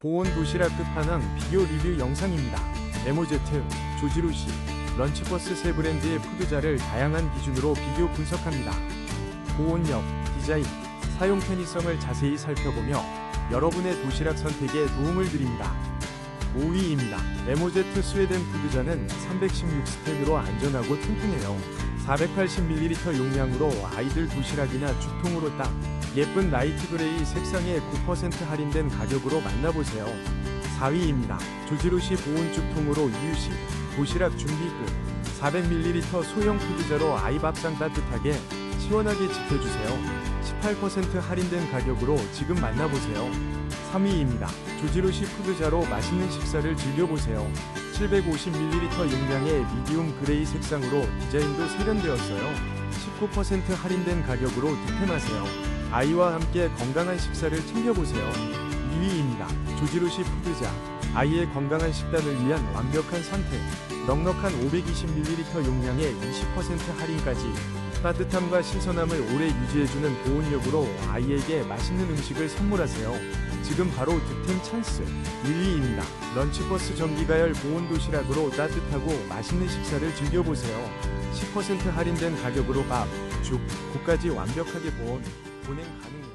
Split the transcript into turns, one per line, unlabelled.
보온 도시락 끝판왕 비교 리뷰 영상입니다. 에모제트, 조지루시, 런치버스 세 브랜드의 푸드자를 다양한 기준으로 비교 분석합니다. 보온력, 디자인, 사용 편의성을 자세히 살펴보며 여러분의 도시락 선택에 도움을 드립니다. 5위입니다. 에모제트 스웨덴 푸드자는 316스텐으로 안전하고 튼튼해요. 480ml 용량으로 아이들 도시락이나 죽통으로 딱 예쁜 라이트 그레이 색상의 9% 할인된 가격으로 만나보세요. 4위입니다. 조지루시 보온 죽통으로 이유식 도시락 준비 끝 400ml 소형 푸드자로 아이 밥상 따뜻하게 시원하게 지켜주세요. 18% 할인된 가격으로 지금 만나보세요. 3위입니다. 조지루시 푸드자로 맛있는 식사를 즐겨보세요. 750ml 용량의 미디움 그레이 색상으로 디자인도 세련되었어요. 19% 할인된 가격으로 득템하세요. 아이와 함께 건강한 식사를 챙겨보세요. 2위입니다. 조지루시 푸드자. 아이의 건강한 식단을 위한 완벽한 선택. 넉넉한 520ml 용량의 20% 할인까지 따뜻함과 신선함을 오래 유지해주는 보온력으로 아이에게 맛있는 음식을 선물하세요. 지금 바로 득템 찬스 1위입니다. 런치버스 전기가열 보온 도시락으로 따뜻하고 맛있는 식사를 즐겨보세요. 10% 할인된 가격으로 밥, 죽, 국까지 완벽하게 보온, 보냉 가능.